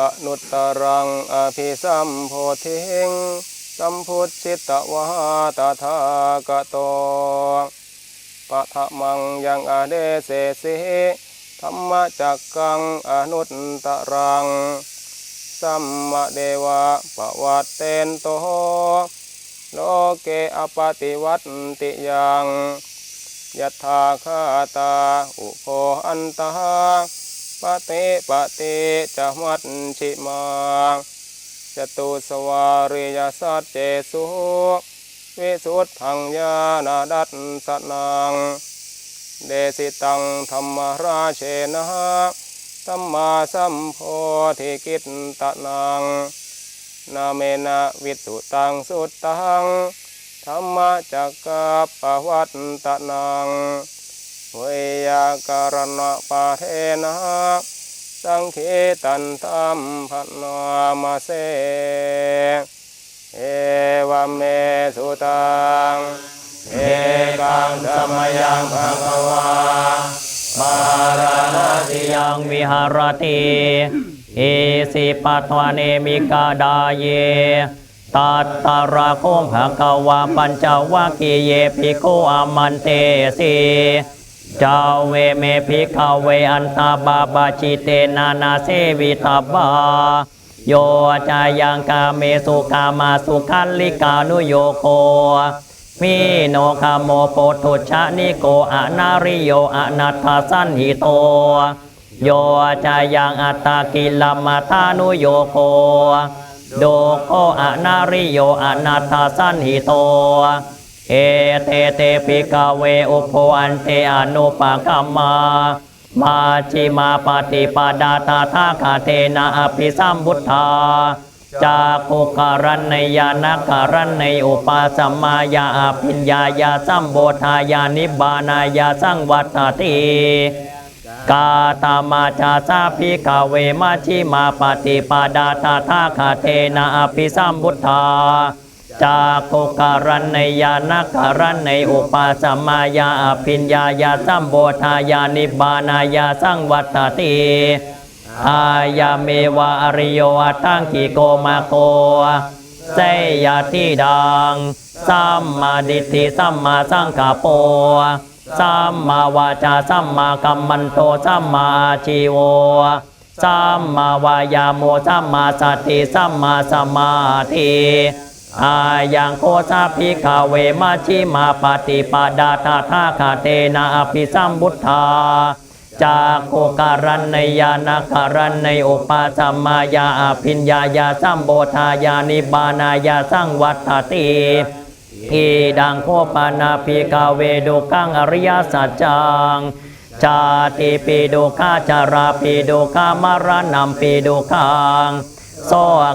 อนุตตรังอภิสัมโพธิงสัมพุทธิตวาตถากโตปะทะมังยังอเดเสสิธรรมจักกังอนุตตรัง สัมมาเดวะปวัตเตนโตโลเกอปติวัตติยังยัตถาคาตาอุโคอันตา ปะเตปะเตจะมัดชิมาจตุสวาริยสัจเจสุวิสุทธังญาณดัตสนัง เดสิตังธรรมราเชนะสัมมาสัมโพธิกิตตนัง นาเมนะวิสุตังสุตังธรรมจักกับปวัตตนัง เวยาการณะปะเทนะสังคีตันธรรมพนามาเสเอวเมสุตังเอกังธรรมยังภความาราณติยังวิหารติเอสิปัตวาเนมิกาดาเยตัตตาราโคมภะกวาปัญจวัคคีเยภิกอามันเตสี จาเวเมภิกขเวอันตาบาบาจิเตนานาเสวิตาบาโยจายังกาเมสุกามาสุขันลิกานุโยโคมิโนคาโมโปทุชะนิโกอนาริโยอนัตถสันหิโต โยจายังอัตตากิลมัทานุโยโคโดโคอนาริโยอนัตถสันหิโต เอเตเตปิกาเวอุโพอันเตอนุปกัมมามาจิมาปฏิปดาตาทาคาเทนะอภิสัมพุทธาจากโคการันในยานาการันในอุปาสัมมายาอภิญญายาสัมโบธายานิบานายาสังวัตติกาตามาจาซาภิกาเวมาชิมาปฏิปดาตาทาคาเทนะอภิสัมพุทธา จากโคการันในยานาการันในอุปาสมายาอภิญญายาสัมโบธายานิบานายาสังวัตติอายาเมวะอริโยอัตตังกิโกมาโกเสยาที่ดังสัมมาดิฏฐิสัมมาสังกปโปสัมมาวาจาสัมมากัมมันโตสัมมาอาชีโวสัมมาวายาโมสัมมาสติสัมมาสมาธิ อายังโคสาภิกขเวมาชิมาปฏิปดาตาทาคาเตนะอภิสัมบุทธาจากโคการันในยานาการันในอุปาสัมมายาอภิญญายาสัมโบธายานิบานายาสังวัตติอีดังโคปานาภิกาเวดุกังอริยสัจจังชาติปีดุขาจาราปีดุขามรณัมปีดุขัง โส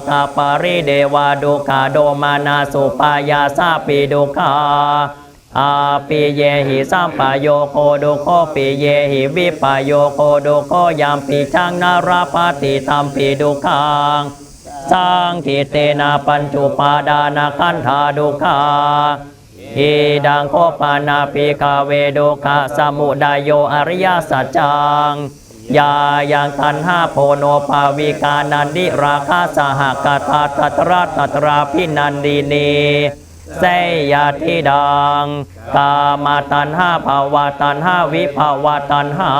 กาปริเดวาดุขาโดมานาสุปายาสาปีดุขาอาปิเยหิสัมปโยโคดุโคปิเยหิวิปโยโคดุโคยามปีชังนาราปฏิธรรมปีดุขังสังกิเตนะปัญจุปาดานาคันธาดุขาอิดังโคปานาปิกาเวโดคะสมุดายโยอริยสัจจัง ยายังทันห้าโพโนภาวิกานันดิราคาสหกตาตัตระตัตราพินันดีนีเสยยาทิดัง กามาตันห้าภาวะตันห้าวิภาวะตันห้า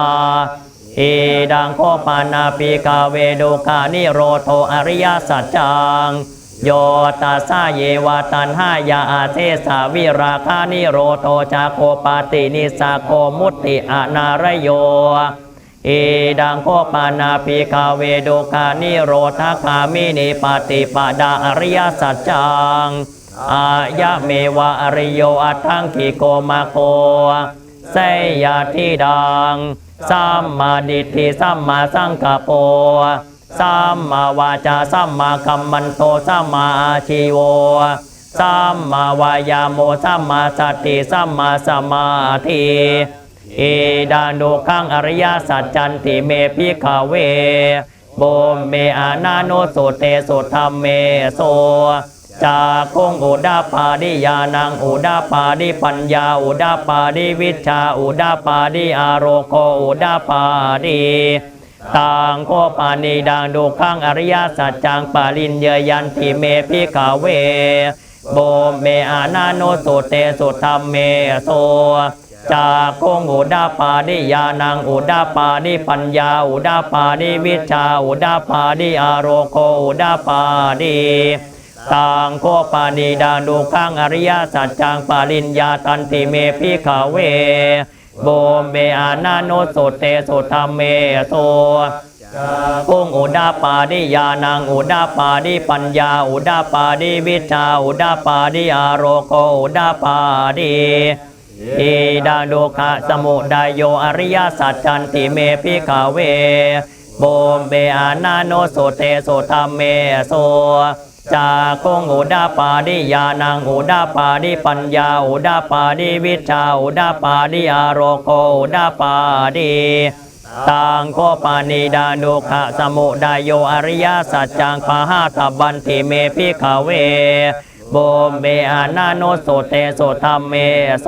อิดังโคปานาปิกาเวโดกานิโรโทอริยสัจจังโยตัสสะเยวาตันหายาอาเทสาวิราคานิโรโตจาโคปาตินิสาโคมุตติอนารโย อีดังโคปานาปิกาเวโดกานิโรธาคามินิปฏิปดาอริยสัจจัง อายะเมวะอริโยอัตถังกิโกมาโกเสยยาทิดัง สัมมาดิฏฐิสัมมาสังกปโปสัมมาวาจาสัมมากัมมันโตสัมมาอาชีโวสัมมาวายาโมสัมมาสติสัมมาสมาธิ เอดานุขังอริยสัจจันติเมพิขเวโบเมอานาโนสุเตสุธรรมเมโสจากคงอุดาปาดิยานังอุดาปาดิปัญญาอุดาปาดิวิชาอุดาปาดิอารโคอุดาปาดิตังโคปานีดังดูขังอริยสัจจังปาลินเยยันติเมพิกาเวโบเมอานาโนสุเตสุธรรมเมโส จากงอุดาปาดิยานังอุดาปาดิปัญญาอุดาปาดิวิชาอุดาปาดิอารโคอุดาปาดิตังโคปานีดังดูขังอริยสัจจังปาลินยาตันติเมพิกาเวโบเมอานาโนสุเตสุธรรมเมโสกุงอุดาปาดิยานังอุดาปาดิปัญญาอุดาปาดิวิชาอุดาปาดิอารโกอุดาปาดิ อิดาโดคะสมุดายโยอริยสัจจันติเมพิกาเวโบเมอานาโนสุเตสุธรรมเมโสจากคงอุดาปาดิยานังอุดาปาดิปัญญาอุดาปาดิวิชาอุดาปาดิอารโกอุดาปาดิตังโคปานิดานุขะสมุดายโยอริยสัจจังปะหาตบันติเมพิขเว โบเมอานาโนสุเตสุธรรมเมโส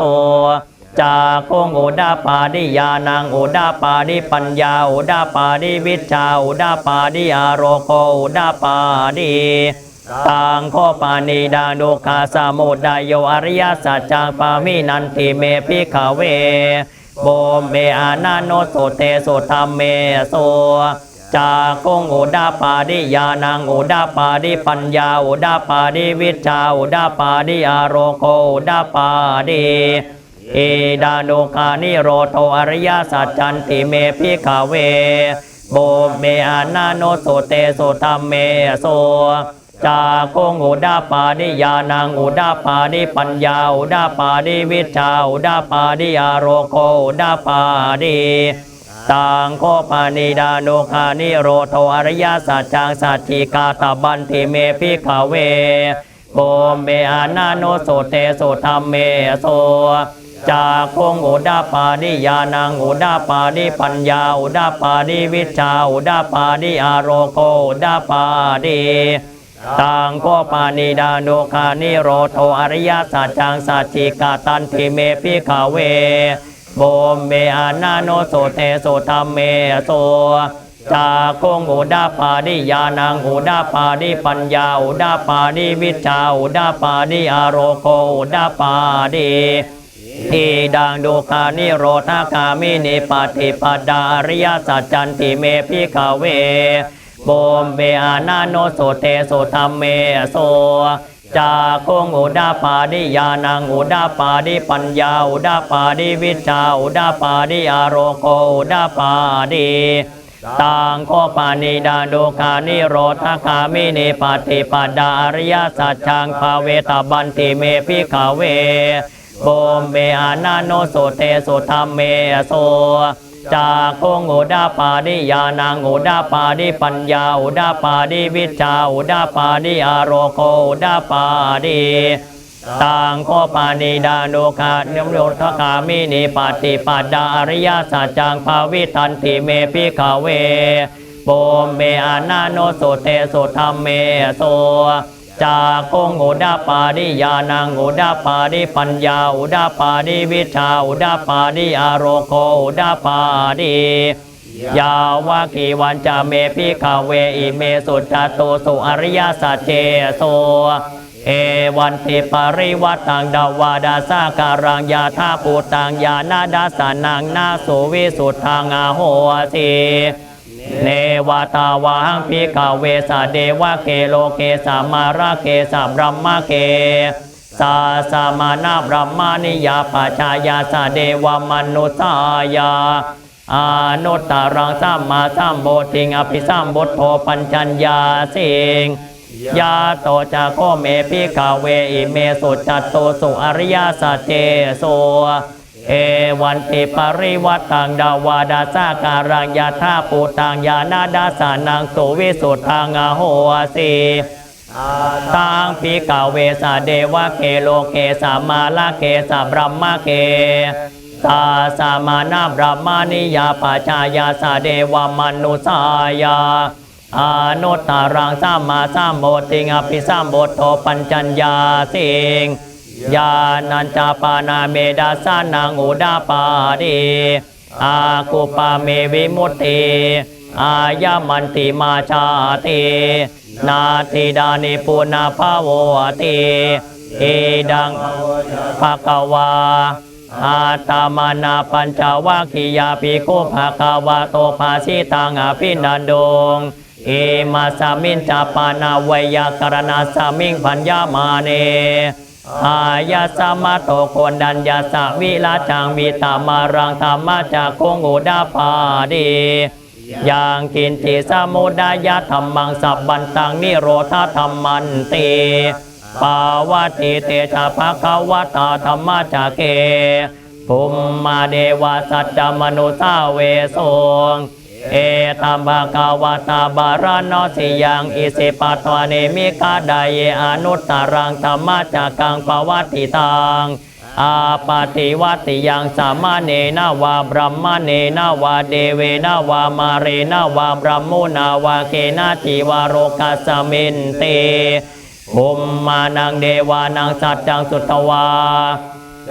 จากคงอุดาปาดิยานังอุดาปาดิปัญญาอุดาปาดิวิชาอุดาปาดิอารโกอุดาปาดิตังโคปานิดานุคาสมุดายโยอริยสัจจังปามินันติเมพิขเวโบเมอานาโนสุเตสุธรรมเมโส จากคงอุดาปาดิยานังอุดาปาดิปัญญาอุดาปาดิวิชาอุดาปาดิอารโกอุดาปาดิเอดานุคานิโรโตอริยสัจจันติเมพิขเวโบเมอานาโนสุเตสุธรรมเมโสจากงอุดาปาดิยานังอุดาปาดิปัญญาอุดาปาดิวิชาอุดาปาดิอารโกอุดาปาดิ ตังโคปานิดานุคานิโรโทอริยสัจจังสัจจิกาตบันติเมพิขเวโบเมอานาโนสุเตสุธรรมเมโสจากคงอุดาปาดิยานังอุดาปาดิปัญญาอุดาปาดิวิชาอุดาปาดิอารโกอุดาปาดิตังโคปานิดานุคานิโรโทอริยสัจจังสัจจิกาตันติเมพิขเว โบเมอานาโนสุเตสุธรรมเมโสจากคงอุดาปาดิยานังอุดาปาดิปัญญาอุดาปาดิวิชาอุดาปาดิอารโกอุดาปาดิทีดังดูคานิโรธาคามินิปฏิปดาริยสัจจันติเมพิขเวโบมเบอานาโนสุเตสุธรรมเมโส จากคงอุดาปาดิยานังอุดาปาดิปัญญาอุดาปาดิวิชาอุดาปาดิอารโกอุดาปาดิตังโคปานิดาโดคานิโรธคามินิปฏิปดาอริยสัจจังภาเวตาบันติเมพิขเวโบมเมอานาโนสุเตสุธรรมเมโส จากคงอุดาปาดิยานังอุดาปาดิปัญญาอุดาปาดิวิชาอุดาปาดิอารโกอุดาปาดิตังโคปานิดานุคานิมโยทคามินิปฏิปัดาอริยสัจจังภาวิตันติเมพิขเวโบมเมอานาโนสุเตสุธรรมเมโส จากงอุดาปาดิยานังอุดาปาดิปัญญาอุดาปาดิวิชาอุดาปาดิอารโกอุดาปาดิยาวากีวันจะเมพิขเวอิเมสุจจตุสุอริยสัจเจโสเอวันติปริวัตังดาวาดาสาการังยาธาปูตังยานาดาสานังนาสุวิสุทธังอาโหสี เนวตาวาหังพิกาเวสาเดวะเกโลเกสามาราเกสาบรัมมาเกสาสามานาบรัมมานิยาปัจจายาสาเดวมนุสายาอานุตตรังสัมมาสัมโบติงอภิสัมบทโทปัญจัญญาสิงยาโตจะโคเมพิกาเวอิเมสุจัตโตสุอริยสัจเจโส เอวันติปริวัตังดาวาดาสาการังยาธาปูตังยานาดาสานังสุวิสุทธังอโหสีตังพิกาเวสาเดวะเกโลเกสามาลาเกสาบรัมมาเกสาสามานาบรามานิยาปัจายาสาเดวมนุสายาอานุตตารังสัมมาสัมโพธิงอภิสัมโพธโตปัญจัญญาสิง ยานันจาปานาเมดาสานังอุดาปาดีอากุปาเมวิมุตติอายมันติมาชาตินาติดานิปุนาภาโวติเอดังภะคะวาอาตามานาปัญจวัคคียาปิโคภะคะวะโตภาสิตังอภินันดงเอมาสามินจาปานาวยากรณาสามิงพัญญามาเน อายาสมาโตโคนดัญญาสวิลาจังมีตามารังธรรมจากคงอุดาปาดียังกินติสมุดายะธรรมังสับบันตังนิโรธาธรรมันติปาวาติเตชะภะคะวะตาธรรมจักเกภุมมาเดวะสัจจมนุสาเวสง เอตัมภะกาวาตาบารานอสิยังอิสิปัตวาเนมิกาไดเยอนุตตรังธรรมจักกังปวัตติตังอาปาติวัติยังสามเนนาวาบรัมเนนาวาเดเวนาวามาเรนาวาบรัมมุนาวาเกนาจิวาโรกัสมินเตภุมมานังเดวานังสัจจังสุตวา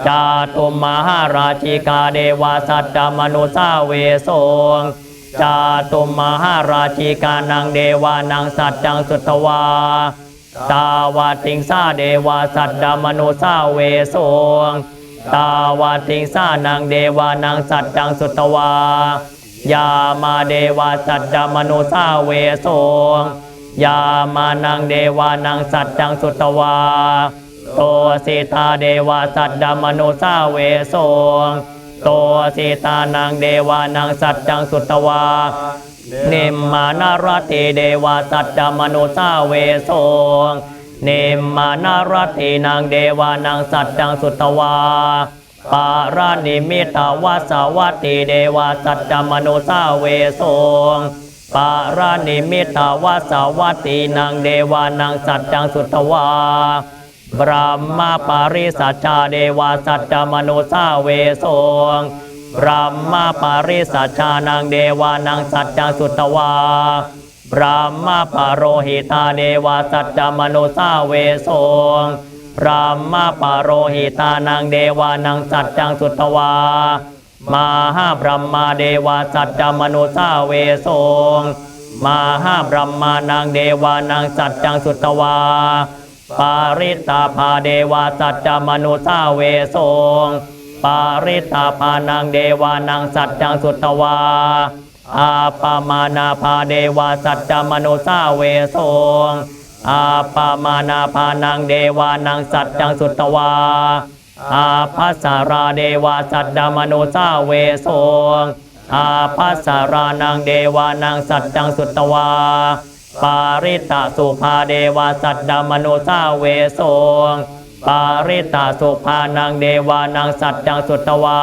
จาตุมหาราชิกาเดวาสัตตมนุสาเวสง จาตุมมหาราชิกานังเดวานังสัจจังสุตวา ตาวาติงสาเดวาสัตดามนุสาเวสงตาวาติงสานังเดวานังสัจจังสุตวายามาเดวาสัตดามนุสาเวสงยามานังเดวานังสัจจังสุตวาโตสิตาเดวาสัตดามนุสาเวสง โตสิตานังเดวานังสัจจังสุตวานิมมานารติเดวาสัจจมนุสาเวสงนิมมานารตินางเดวานังสัจจังสุตวาปารานิมิตาวาสวัติเดวาสัจจมนุสาเวสงปารานิมิตาวาสวัตตินางเดวานังสัจจังสุตวา บรมมาปาริสัจจาเดวาสัจจมนุสาเวสงพระมาปาริสัชชานังเดวานังสัจจังสุตวาพระมาปาโรหิตาเดวาสัจจมนุสาเวสงพระมาปาโรหิตานังเดวานังสัจจังสุตวา มาห้าพรหมาเดวาสัจจมนุสาเวสงมาห้าพรหมานังเดวานังสัจจังสุตวา ปาริตาภาเดวาสัจจมนุสาเวสงปาริตาภานังเดวานังสัจจังสุตวา อาปามานาภาเดวาสัจจมนุสาเวสงอาปามานาภานังเดวานังสัจจังสุตวา อาภัสาราเดวาสัจจมนุสาเวสงอาภัสสารานังเดวานังสัจจังสุตวา ปาริตาสุภาเดวาสัจจมนุสาเวสงปาริตาสุภานังเดวานังสัจจังสุตวา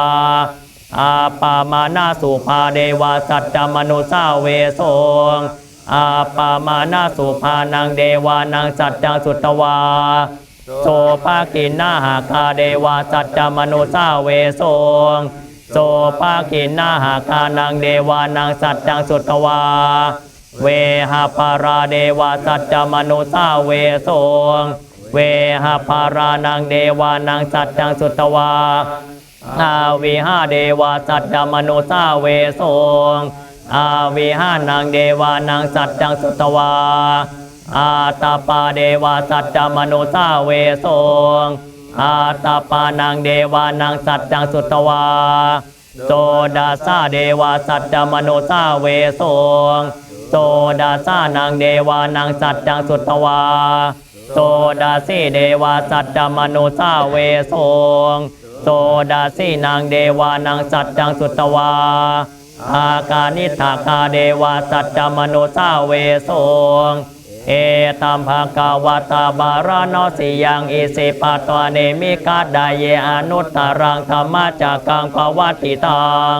อาปามานาสุภาเดวาสัจจมนุสาเวสงอาปามานาสุภานังเดวานังสัจจังสุตวา โสภากินนาหาคาเดวาสัจจมนุสาเวสงโสภากินนาหาคานังเดวานังสัจจังสุตวา เวหาปาราเดวาสัจจมนุสาเวสงเวหาปารานังเดวานังสัจจังสุตวาอาวิหาเดวาสัจจมนุสาเวสงอาวิหานังเดวานังสัจจังสุตวาอาตาปาเดวาสัจจมนุสาเวสงอาตาปานังเดวานังสัจจังสุตวาโสดาสาเดวาสัจจมนุสาเวสง โสดาสานังเดวานังสัจจังสุตวาโสดาสีเดวาสัจจมนุสาเวสงโสดาสีนางเดวานังสัจจังสุตวาอาการนิทาคาเดวาสัจจมนุสาเวสงเอตัมภะกาวตาบารานสิยังอิสิปตวเนมิกาดาเยอนุตตรังธรรมจักกังภวติตัง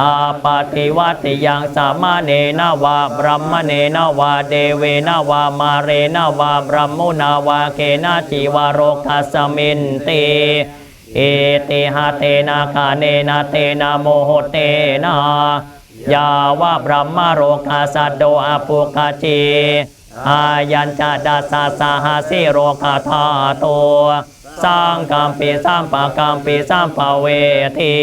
อาปาติวัติยังสามะเนนาวาบรัมมเนนาวาเดเวนาวามาเรนาวาบรัมมุนาวาเกนาจิวาโรคัสมินติเอติหะเตนาคาเนนาเตนาโมโหเตนายาวาบรัมมโรคาสัตโดอปุกาจีอายัญจดัสสะสหสิโรคาธาตัวสร้างกัมปีสร้างปากัมปีสร้างปาเวที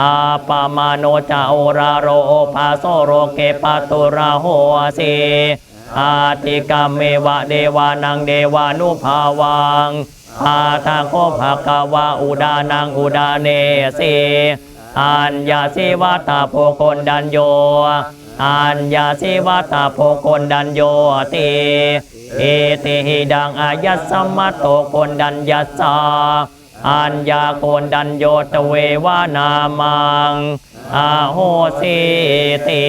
อาปามาโนจาโอราโรโอภาโซโรเกปาตุราโหสีอาติกามเมวะเดวานังเดวานุภาวังอาทางโคภากาวาอุดานังอุดาเนสีอัญญาสิวัตาโพคนดันโยอัญญาสิวัตาโพคนดันโยติเอติหิดังอายัสสมมัตโตคนดันยัสสา อัญญาโกนดันโยตเววานามังอาโหสิติ